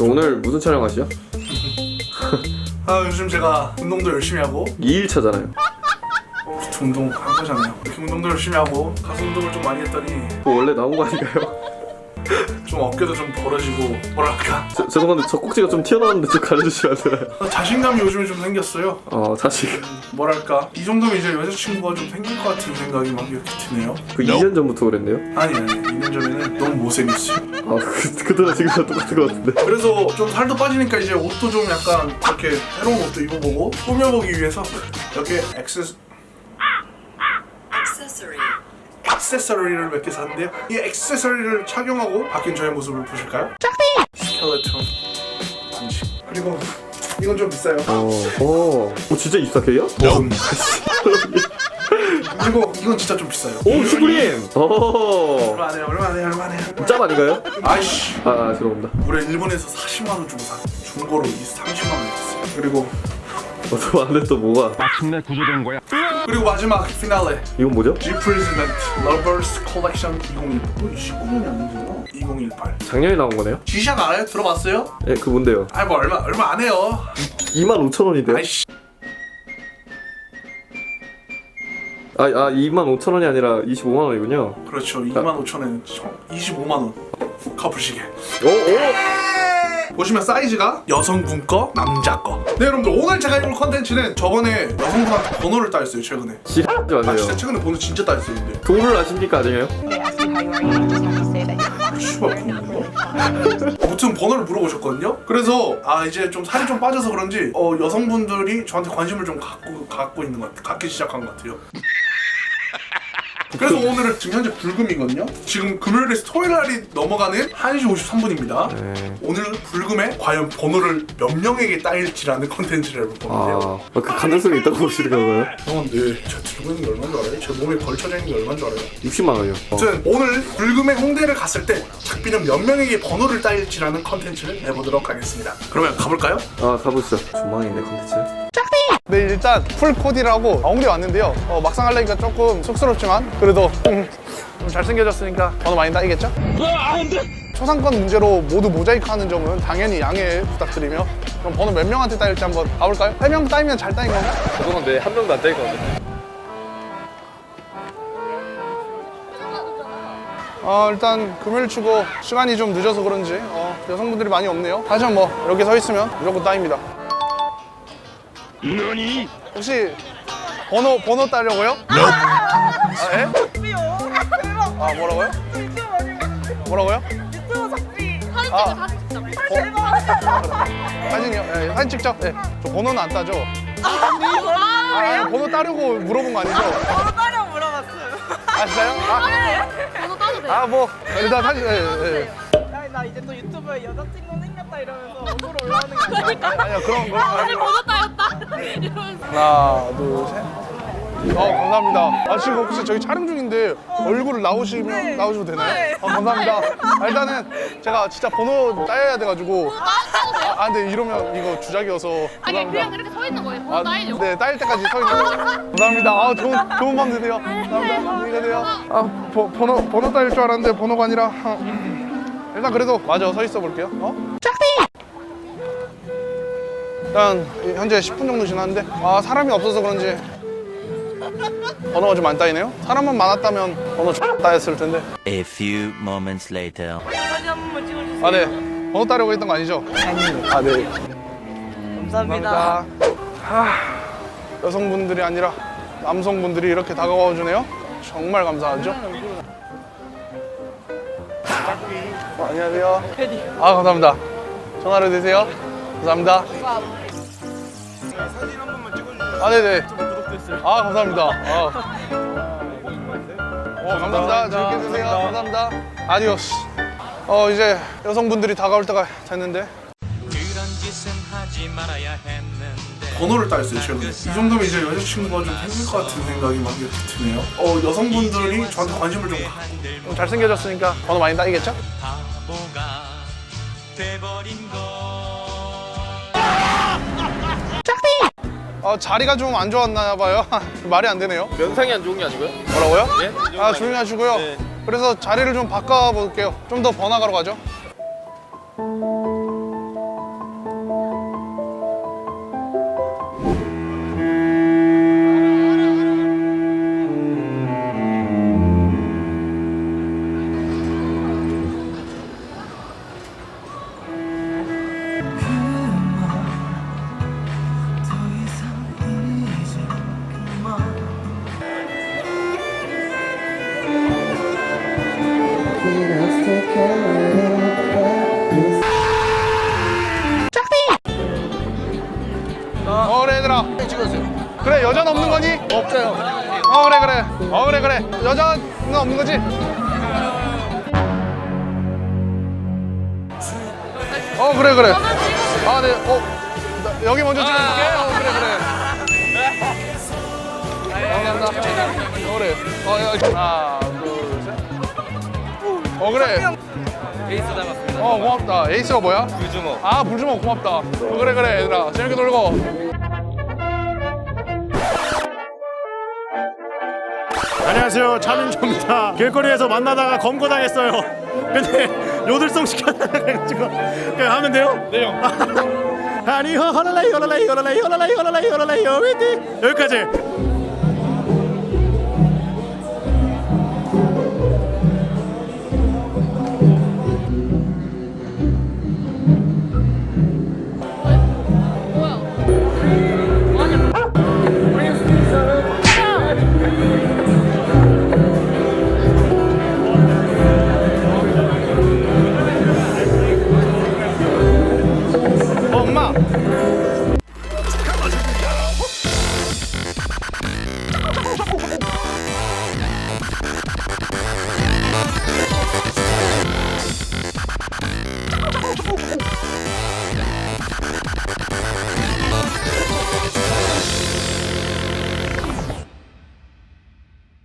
오늘 무슨 촬영하시죠? 아 요즘 제가 운동도 열심히 하고 2일차잖아요 운동 한 거잖아요. 이렇게 운동도 열심히 하고 가슴 운동을 좀 많이 했더니 원래 나온 거 아닌가요? 좀 어깨도 좀 벌어지고 뭐랄까 저, 죄송한데 저 꼭지가 좀 튀어나왔는데 좀 가려주시면 안 되나요? 자신감이 요즘에 좀 생겼어요. 어 자식 뭐랄까 이 정도면 이제 여자친구가 좀 생길 것 같은 생각이 막 이렇게 드네요. 그 2년 전부터 그랬네요? 아니 아니 2년 전에는 너무 못생겼어요. 아 그, 그때랑 지금이랑 똑같은 것 같은데 그래서 좀 살도 빠지니까 이제 옷도 좀 약간 이렇게 새로운 옷도 입어보고 꾸며보기 위해서 이렇게 액세스 액세서리를 몇 개 샀는데요. 이 액세서리를 착용하고 바뀐 저의 모습을 보실까요? 스켈레톤 반지 그리고 이건 좀 비싸요. 어, 어, 어 진짜 입사해요? 돈. 그리고 이건 진짜 좀 비싸요. 오 슈프림! 어 얼마 안 해요, 얼마 안 해요, 얼마 안 해요. 짭 아닌가요? 아이씨. 아, 아 죄송합니다 우리 일본에서 40만 원 주고 산 중고로 이 30만 원 했어요. 그리고 어, 저 안에 또 뭐가 마침내 구조된 거야. 그리고 마지막 피날레 이건 뭐죠? G President Lovers Collection 2018. 19년이 아니죠? 2018. 작년에 나온 거네요? G샷 알아요? 들어봤어요? 예, 그 뭔데요? 아이 뭐 얼마 얼마 안 해요. 25,000원인데요? 아이씨. 아, 아 25,000원이 아니라 25만 원이군요 그렇죠. 2만 5천엔 25만 원. 커플 시계. 오, 오! 보시면 사이즈가 여성분 거, 남자 거. 네 여러분들 오늘 제가 입을 컨텐츠는 저번에 여성분한테 번호를 따였어요 최근에. 지랄하지 아 마세요 진짜 최근에 번호 진짜 따였어요 근데. 동물 아십니까 아니에요? They ask you how you are, you just have to say that you're 씨발 번호인가? 아무튼 번호를 물어보셨거든요. 그래서 아 이제 좀 살이 좀 빠져서 그런지 어 여성분들이 저한테 관심을 좀 갖고 갖고 있는 것 같, 갖기 시작한 것 같아요. 그래서 오늘은 지금 현재 불금이거든요. 지금 금요일에서 토요일 날이 넘어가는 1시 53분입니다. 네. 오늘 불금에 과연 번호를 몇 명에게 따일지라는 컨텐츠를 해볼 건데요. 아, 그 가능성이 있다고 보시는 건가요? 형은 네, 제가 들고 있는 게 얼마인 줄 알아요? 제 몸에 걸쳐져 있는 게 얼마인 줄 알아요? 60만 원이요 어. 아무튼 오늘 불금의 홍대를 갔을 때 작비는 몇 명에게 번호를 따일지라는 컨텐츠를 해보도록 하겠습니다. 그러면 가볼까요? 아 가보시죠 주망이네 컨텐츠 네 일단 풀 코디라고 홍대 왔는데요 어, 막상 하려니까 조금 쑥스럽지만 그래도 음, 좀 잘생겨졌으니까 번호 많이 따이겠죠? 초상권 문제로 모두 모자이크 하는 점은 당연히 양해 부탁드리며 그럼 번호 몇 명한테 따일지 한번 가볼까요? 3명 따이면 잘 따인 건가? 죄송한데 한 명도 안될것 같아요 어 일단 금요일 치고 시간이 좀 늦어서 그런지 어, 여성분들이 많이 없네요 하지만 뭐 이렇게 서 있으면 무조건 따입니다 너니? 혹시 번호 번호 따려고요? 아 예? 아 뭐라고요? 뭐라고요? 아, 사진이요? 예, 사진 찍죠? 예. 저 번호는 안 따죠? 아, 아니, 번호 따려고 물어본 거 아니죠? 번호 따려 물어봤어요. 아, 진짜요? 아, 번호 따도 돼요. 아 뭐, 일단 사진, 예, 예. 나, 나 이제 또 유튜브에 여자친구 생겼다 이러면서 얼굴 올라오는 거 아니야? 아니, 아니요, 그런, 거 아니. 번호 따였다. 하나, 둘, 셋. 어, 감사합니다. 아, 지금 혹시 저희 촬영 중인데 얼굴을 나오시면, 나오셔도 되나요? 네. 아, 감사합니다. 아, 일단은 제가 진짜 번호 따야 돼가지고. 아, 아, 근데 이러면 이거 주작이어서. 아니 감사합니다. 그냥 이렇게 서 있는 거예요. 아, 따이려고. 네, 따일 때까지 서 있는 거. 감사합니다. 아, 좋은, 좋은 밤 되세요. 감사합니다. 안녕히 가세요. 아, 버, 번호, 번호 따일 줄 알았는데 번호가 아니라. 아, 음. 일단 그래도 마저 서 있어 볼게요. 어? 일단 현재 10분 정도 지났는데 아 사람이 없어서 그런지 번호가 좀 안 따이네요. 사람만 많았다면 번호 X 따였을 텐데. A few moments later. 사진 한 번만 찍어주세요. 아 네. 번호 따려고 했던 거 아니죠? 아 네. 감사합니다. 아, 여성분들이 아니라 남성분들이 이렇게 다가와 주네요. 정말 감사하죠. 어, 안녕하세요. 아 감사합니다. 전화를 드세요. 감사합니다. 아 네네. 아 감사합니다. 아. 어, 감사합니다. 재밌게 드세요. 감사합니다. 아디오스. 어 이제 여성분들이 다가올 때가 됐는데 번호를 따였어요 최근에. 이 정도면 이제 여자친구가 좀 생길 것 같은 생각이 막 이렇게 드네요. 어 여성분들이 저한테 관심을 좀 갖고 좀 잘생겨졌으니까 번호 많이 따이겠죠? 어, 자리가 좀 안 좋았나 봐요. 말이 안 되네요. 면상이 안 좋은 게 아니고요? 뭐라고요? 아 조용히 하시고요. 그래서 자리를 좀 바꿔볼게요. 좀 더 번화가로 가죠. 얘들아 그래 여자는 없는 거니? 없어요. 어 그래 그래. 어 그래 그래. 여자는 없는 거지? 어 그래 그래. 아네어 여기 먼저 찍어줄게. 어 그래 그래. 어 간다. 어 그래. 어 여기 하나 둘셋어 그래. 베이스 닮았습니다. 어 고맙다. 에이스가 뭐야? 불주먹. 아 불주먹 고맙다. 어, 그래 그래 얘들아. 재밌게 놀고 안녕하세요. 차민조입니다. 길거리에서 만나다가 검거당했어요. 근데 요들송 시켜달라고 그냥 하면 돼요? 네요 아니 허라라이 허라라이 허라라이 허라라이 허라라이 허라라이. 여기까지